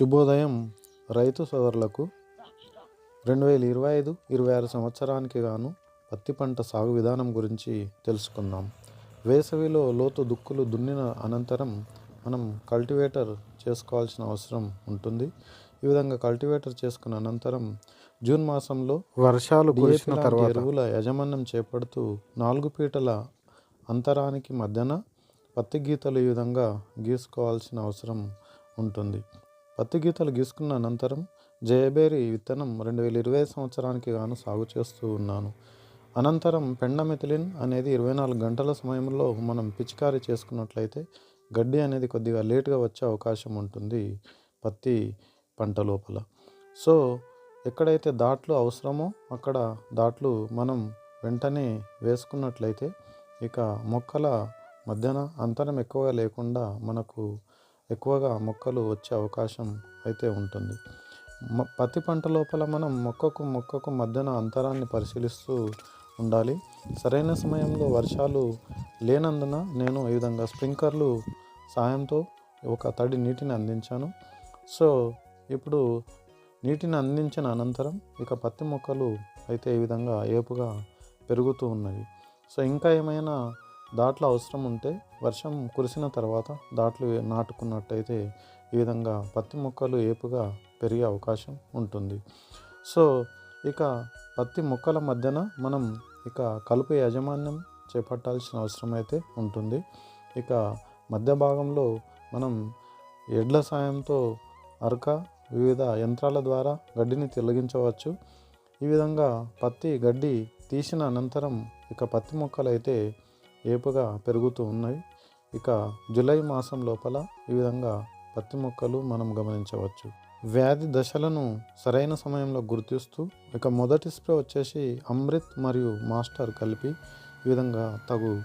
శుభోదయం రైతు సోదరులకు. రెండు వేల ఇరవై ఐదు ఇరవై ఆరు సంవత్సరానికి గాను పత్తి పంట సాగు విధానం గురించి తెలుసుకుందాం. వేసవిలో లోతు దుక్కులు దున్నిన అనంతరం మనం కల్టివేటర్ చేసుకోవాల్సిన అవసరం ఉంటుంది. ఈ విధంగా కల్టివేటర్ చేసుకున్న అనంతరం జూన్ మాసంలో వర్షాలు కురిసిన తర్వాత ఎరువుల యాజమాన్యం చేపడుతూ నాలుగు పీటల అంతరానికి మధ్యన పత్తి గీతలు ఈ విధంగా గీసుకోవాల్సిన అవసరం ఉంటుంది. పత్తి గీతలు గీసుకున్న అనంతరం జయబేరి విత్తనం రెండు వేల ఇరవై సంవత్సరానికి గాను సాగు చేస్తూ ఉన్నాను. అనంతరం పెండమెథిలిన్ అనేది ఇరవై నాలుగు గంటల సమయంలో మనం పిచికారీ చేసుకున్నట్లయితే గడ్డి అనేది కొద్దిగా లేటుగా వచ్చే అవకాశం ఉంటుంది పత్తి పంట లోపల. సో ఎక్కడైతే దాట్లు అవసరమో అక్కడ దాట్లు మనం వెంటనే వేసుకున్నట్లయితే ఇక మొక్కల మధ్యన అంతరం ఎక్కువగా లేకుండా మనకు ఎక్కువగా మొక్కలు వచ్చే అవకాశం అయితే ఉంటుంది. మ- పత్తి పంట లోపల మనం మొక్కకు మొక్కకు మధ్యన అంతరాన్ని పరిశీలిస్తూ ఉండాలి. సరైన సమయంలో వర్షాలు లేనందున నేను ఈ విధంగా స్ప్రింక్లర్లు సాయంతో ఒక తడి నీటిని అందించాను. సో ఇప్పుడు నీటిని అందించిన అనంతరం ఇక పత్తి మొక్కలు అయితే ఈ విధంగా ఏపుగా పెరుగుతూ ఉన్నవి. సో ఇంకా ఏమైనా దాట్లు అవసరం ఉంటే వర్షం కురిసిన తర్వాత దాట్లు నాటుకున్నట్టయితే ఈ విధంగా పత్తి మొక్కలు ఏపుగా పెరిగే అవకాశం ఉంటుంది. సో ఇక పత్తి మొక్కల మధ్యన మనం ఇక కలుపు యాజమాన్యం చేపట్టాల్సిన అవసరం అయితే ఉంటుంది. ఇక మధ్య భాగంలో మనం ఎడ్ల సాయంతో అరక వివిధ యంత్రాల ద్వారా గడ్డిని తొలగించవచ్చు. ఈ విధంగా పత్తి గడ్డి తీసిన అనంతరం ఇక పత్తి మొక్కలు అయితే ఏపుగా పెరుగుతూ ఉన్నాయి. ఇక జూలై మాసం లోపల ఈ విధంగా పత్తి మొక్కలు మనం గమనించవచ్చు. వ్యాధి దశలను సరైన సమయంలో గుర్తిస్తూ ఇక మొదటి స్ప్రే వచ్చేసి అమృత్ మరియు మాస్టర్ కలిపి ఈ విధంగా తగు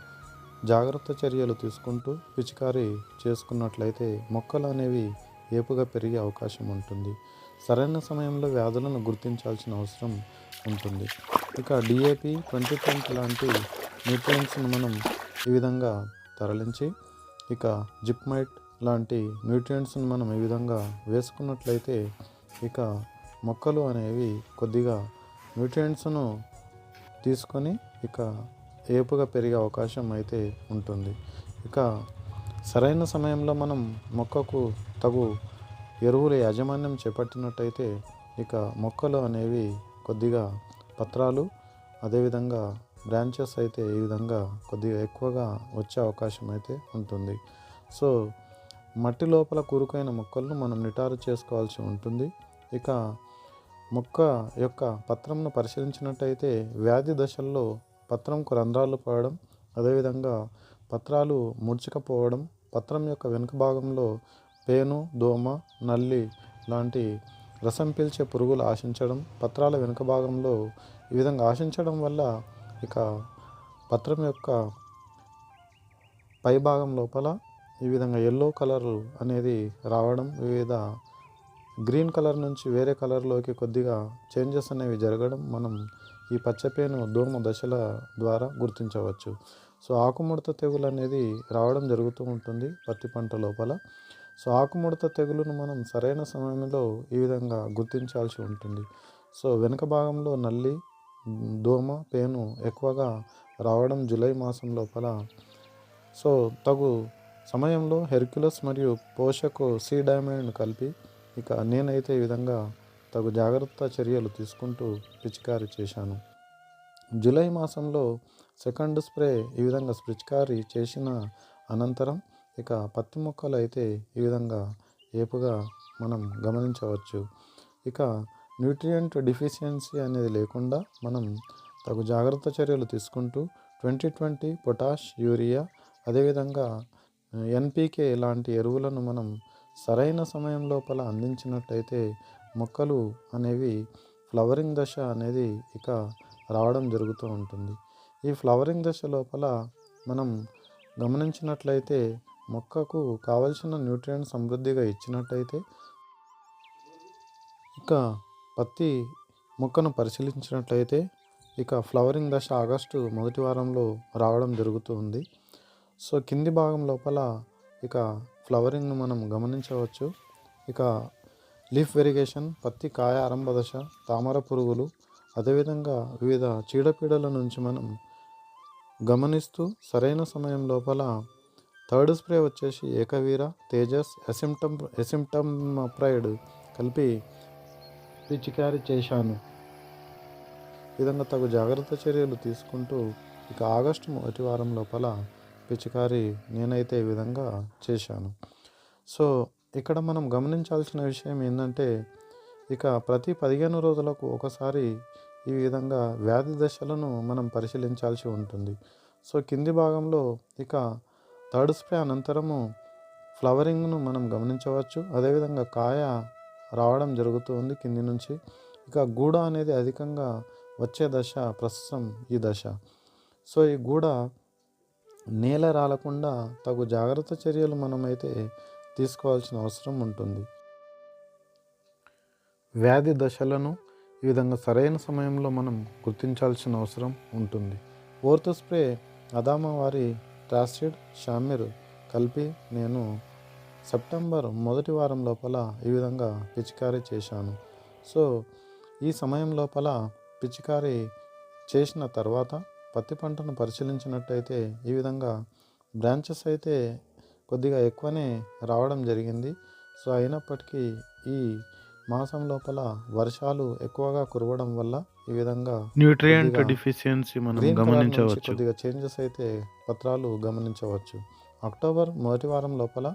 జాగ్రత్త చర్యలు తీసుకుంటూ పిచికారీ చేసుకున్నట్లయితే మొక్కలు అనేవి ఏపుగా పెరిగే అవకాశం ఉంటుంది. సరైన సమయంలో వ్యాధులను గుర్తించాల్సిన అవసరం ఉంటుంది. ఇక డిఏపి ట్వంటీ ట్వంటీ లాంటి న్యూట్రియన్స్ని మనం ఈ విధంగా తరలించి ఇక జిప్మైట్ లాంటి న్యూట్రియంట్స్ని మనం ఈ విధంగా వేసుకున్నట్లయితే ఇక మొక్కలు అనేవి కొద్దిగా న్యూట్రియంట్స్ను తీసుకొని ఇక ఏపుగా పెరిగే అవకాశం అయితే ఉంటుంది. ఇక సరైన సమయంలో మనం మొక్కకు తగు ఎరువుల యాజమాన్యం చేపట్టినట్టయితే ఇక మొక్కలు అనేవి కొద్దిగా పత్రాలు అదేవిధంగా బ్రాంచెస్ అయితే ఈ విధంగా కొద్దిగా ఎక్కువగా వచ్చే అవకాశం అయితే ఉంటుంది. సో మట్టి లోపల కూరుకైన మొక్కలను మనం నిటారు చేసుకోవాల్సి ఉంటుంది. ఇక మొక్క యొక్క పత్రంను పరిశీలించినట్టయితే వ్యాధి దశల్లో పత్రంకు రంధ్రాలు పడడం అదేవిధంగా పత్రాలు ముడుచుకపోవడం పత్రం యొక్క వెనుక భాగంలో పేను దోమ నల్లి లాంటి రసం పీల్చే పురుగులు ఆశించడం పత్రాల వెనుక భాగంలో ఈ విధంగా ఆశించడం వల్ల ఇక పత్రం యొక్క పై భాగం లోపల ఈ విధంగా ఎల్లో కలర్ అనేది రావడం వివిధ గ్రీన్ కలర్ నుంచి వేరే కలర్లోకి కొద్దిగా చేంజెస్ అనేవి జరగడం మనం ఈ పచ్చపేను దోమ దశల ద్వారా గుర్తించవచ్చు. సో ఆకుముడత తెగులు అనేది రావడం జరుగుతూ ఉంటుంది పత్తి పంట లోపల. సో ఆకుముడత తెగులును మనం సరైన సమయంలో ఈ విధంగా గుర్తించాల్సి ఉంటుంది. సో వెనుక భాగంలో నల్లి దోమ పేను ఎక్కువగా రావడం జూలై మాసం లోపల. సో తగు సమయంలో హెర్క్యులస్ మరియు పోషకు సీ డైమండ్ కలిపి ఇక నేనైతే ఈ విధంగా తగు జాగ్రత్త చర్యలు తీసుకుంటూ పిచికారీ చేశాను. జూలై మాసంలో సెకండ్ స్ప్రే ఈ విధంగా పిచికారీ చేసిన అనంతరం ఇక పత్తి మొక్కలు అయితే ఈ విధంగా ఏపుగా మనం గమనించవచ్చు. ఇక న్యూట్రియంట్ డిఫిషియన్సీ అనేది లేకుండా మనం తగు జాగ్రత్త చర్యలు తీసుకుంటూ ట్వంటీ ట్వంటీ పొటాష్ యూరియా అదేవిధంగా ఎన్పికే లాంటి ఎరువులను మనం సరైన సమయం లోపల అందించినట్టయితే మొక్కలు అనేవి ఫ్లవరింగ్ దశ అనేది ఇక రావడం జరుగుతూ ఉంటుంది. ఈ ఫ్లవరింగ్ దశ లోపల మనం గమనించినట్లయితే మొక్కకు కావలసిన న్యూట్రియంట్ సమృద్ధిగా ఇచ్చినట్టయితే ఇక పత్తి మొక్కను పరిశీలించినట్లయితే ఇక ఫ్లవరింగ్ దశ ఆగస్టు మొదటి వారంలో రావడం జరుగుతూ ఉంది. సో కింది భాగం లోపల ఇక ఫ్లవరింగ్ను మనం గమనించవచ్చు. ఇక లీఫ్ వెరిగేషన్ పత్తి కాయ ఆరంభ దశ తామర పురుగులు అదేవిధంగా వివిధ చీడపీడల నుంచి మనం గమనిస్తూ సరైన సమయం లోపల థర్డ్ స్ప్రే వచ్చేసి ఏకవీర తేజస్ ఎసిమ్టమ్ ఎసిమ్టమ్ ప్రైడ్ కలిపి పిచికారీ చేశాను. విధంగా తగు జాగ్రత్త చర్యలు తీసుకుంటూ ఇక ఆగస్టు మొదటి వారం లోపల పిచికారీ నేనైతే ఈ విధంగా చేశాను. సో ఇక్కడ మనం గమనించాల్సిన విషయం ఏంటంటే ఇక ప్రతి పదిహేను రోజులకు ఒకసారి ఈ విధంగా వ్యాధి దశలను మనం పరిశీలించాల్సి ఉంటుంది. సో కింది భాగంలో ఇక థర్డ్ స్ప్రే అనంతరము ఫ్లవరింగ్ను మనం గమనించవచ్చు. అదేవిధంగా కాయ రావడం జరుగుతుంది కింది నుంచి. ఇక గూడ అనేది అధికంగా వచ్చే దశ ప్రస్తుతం ఈ దశ. సో ఈ గూడ నేల రాలకుండా తగు జాగ్రత్త చర్యలు మనమైతే తీసుకోవాల్సిన అవసరం ఉంటుంది. వ్యాధి దశలను ఈ విధంగా సరైన సమయంలో మనం గుర్తించాల్సిన అవసరం ఉంటుంది. ఫోర్త్ స్ప్రే అదామా వారి ట్రాసిడ్ షామిర్ కలిపి నేను సెప్టెంబర్ మొదటి వారం లోపల ఈ విధంగా పిచికారీ చేశాను. సో ఈ సమయం లోపల పిచికారీ చేసిన తర్వాత పత్తి పంటను పరిశీలించినట్టయితే ఈ విధంగా బ్రాంచెస్ అయితే కొద్దిగా ఎక్కువనే రావడం జరిగింది. సో అయినప్పటికీ ఈ మాసం లోపల వర్షాలు ఎక్కువగా కురవడం వల్ల ఈ విధంగా న్యూట్రియంట్ డిఫిషియన్సీ మనం గమనించవచ్చు. కొద్దిగా చేంజెస్ అయితే పత్రాలు గమనించవచ్చు. అక్టోబర్ మొదటి వారం లోపల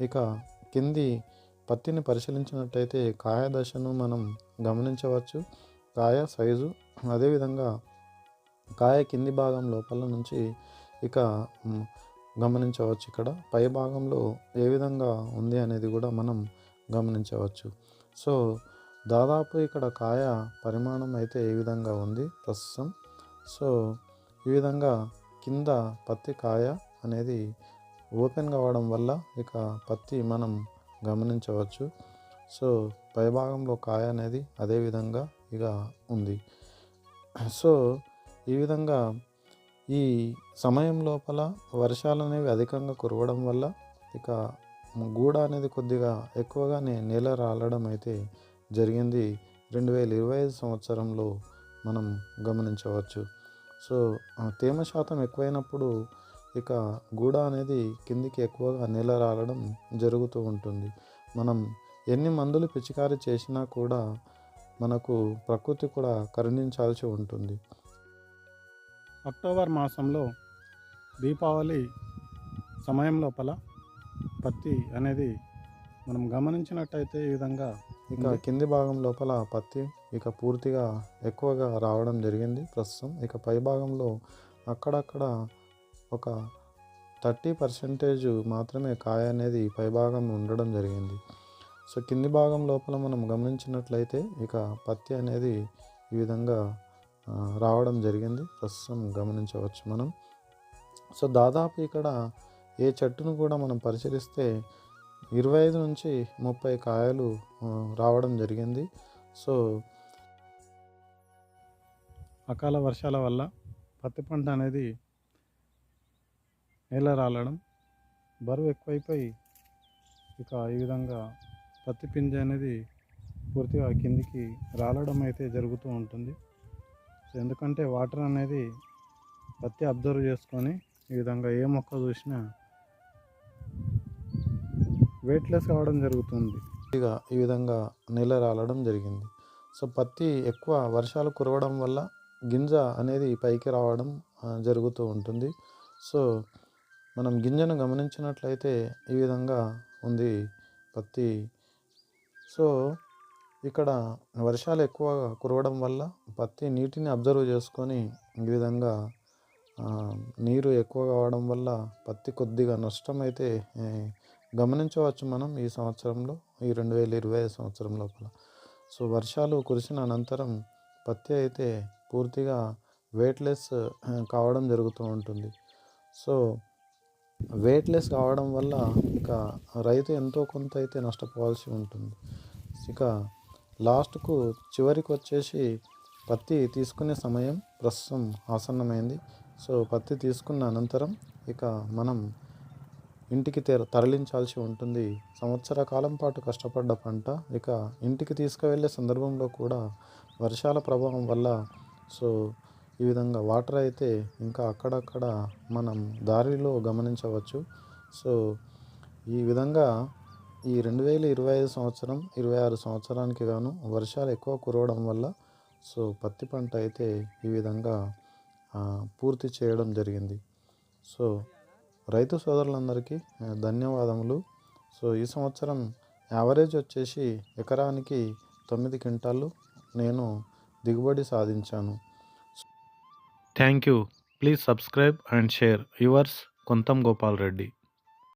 ఇక కింది పత్తిని పరిశీలించినట్టయితే కాయ దశను మనం గమనించవచ్చు. కాయ సైజు అదేవిధంగా కాయ కింది భాగం లోపల నుంచి ఇక గమనించవచ్చు. ఇక్కడ పై భాగంలో ఏ విధంగా ఉంది అనేది కూడా మనం గమనించవచ్చు. సో దాదాపు ఇక్కడ కాయ పరిమాణం అయితే ఏ విధంగా ఉంది? ప్రస్తుతం. సో ఈ విధంగా కింద పత్తి కాయ అనేది ఓపెన్ కావడం వల్ల ఇక పత్తి మనం గమనించవచ్చు. సో పైభాగంలో కాయ అనేది అదే విధంగా ఇక ఉంది. సో ఈ విధంగా ఈ సమయం లోపల వర్షాలు అనేవి అధికంగా కురవడం వల్ల ఇక గూడ అనేది కొద్దిగా ఎక్కువగానే నేల రాలడం అయితే జరిగింది. రెండు వేల ఇరవై ఐదు సంవత్సరంలో మనం గమనించవచ్చు. సో తేమ శాతం ఎక్కువైనప్పుడు ఇక గూడ అనేది కిందికి ఎక్కువగా నేల రాలడం జరుగుతూ ఉంటుంది. మనం ఎన్ని మందులు పిచికారీ చేసినా కూడా మనకు ప్రకృతి కూడా కరుణించాల్సి ఉంటుంది. అక్టోబర్ మాసంలో దీపావళి సమయం లోపల పత్తి అనేది మనం గమనించినట్టయితే ఈ విధంగా ఇక కింది భాగం లోపల పత్తి ఇక పూర్తిగా ఎక్కువగా రావడం జరిగింది ప్రస్తుతం. ఇక పై భాగంలో అక్కడక్కడ ఒక థర్టీ పర్సెంటేజ్ మాత్రమే కాయ అనేది పై భాగం ఉండడం జరిగింది. సో కింది భాగం లోపల మనం గమనించినట్లయితే ఇక పత్తి అనేది ఈ విధంగా రావడం జరిగింది. ప్రస్తుతం గమనించవచ్చు మనం. సో దాదాపు ఇక్కడ ఏ చెట్టును కూడా మనం పరిశీలిస్తే ఇరవై ఐదు నుంచి ముప్పై కాయలు రావడం జరిగింది. సో అకాల వర్షాల వల్ల పత్తి పంట అనేది నేల రాలడం? బరువు ఎక్కువైపోయి ఇక ఈ విధంగా పత్తి పింజ అనేది పూర్తిగా కిందికి రాలడం అయితే జరుగుతూ ఉంటుంది. సో ఎందుకంటే వాటర్ అనేది పత్తి అబ్జర్వ్ చేసుకొని ఈ విధంగా ఏ మొక్క చూసినా వెయిట్లెస్ కావడం జరుగుతుంది. ఇక ఈ విధంగా నేల రాలడం జరిగింది. సో పత్తి ఎక్కువ వర్షాలు కురవడం వల్ల గింజ అనేది పైకి రావడం జరుగుతూ ఉంటుంది. సో మనం గింజను గమనించినట్లయితే ఈ విధంగా ఉంది పత్తి. సో ఇక్కడ వర్షాలు ఎక్కువ కురవడం వల్ల పత్తి నీటిని అబ్జర్వ్ చేసుకొని ఈ విధంగా నీరు ఎక్కువ కావడం వల్ల పత్తి కొద్దిగా నష్టం అయితే గమనించవచ్చు మనం ఈ సంవత్సరంలో ఈ రెండు వేల ఇరవై ఐదు సంవత్సరం లోపల. సో వర్షాలు కురిసిన అనంతరం పత్తి అయితే పూర్తిగా వెయిట్లెస్ కావడం జరుగుతూ ఉంటుంది. సో వెయిట్లెస్ కావడం వల్ల ఇక రైతు ఎంతో కొంత అయితే నష్టపోవాల్సి ఉంటుంది. ఇక లాస్ట్కు చివరికి వచ్చేసి పత్తి తీసుకునే సమయం ప్రస్తుతం ఆసన్నమైంది. సో పత్తి తీసుకున్న అనంతరం ఇక మనం ఇంటికి తెర తరలించాల్సి ఉంటుంది. సంవత్సర కాలం పాటు కష్టపడ్డ పంట ఇక ఇంటికి తీసుకువెళ్ళే సందర్భంలో కూడా వర్షాల ప్రభావం వల్ల సో ఈ విధంగా వాటర్ అయితే ఇంకా అక్కడక్కడ మనం దారిలో గమనించవచ్చు. సో ఈ విధంగా ఈ రెండు వేల ఇరవై ఐదు సంవత్సరం ఇరవై ఆరు సంవత్సరానికి గాను వర్షాలు ఎక్కువ కురవడం వల్ల సో పత్తి పంట అయితే ఈ విధంగా పూర్తి చేయడం జరిగింది. సో రైతు సోదరులందరికీ ధన్యవాదములు. సో ఈ సంవత్సరం యావరేజ్ వచ్చేసి ఎకరానికి తొమ్మిది క్వింటాలు నేను దిగుబడి సాధించాను. Thank you. Please subscribe and share. Yours Kontham Gopal Reddy.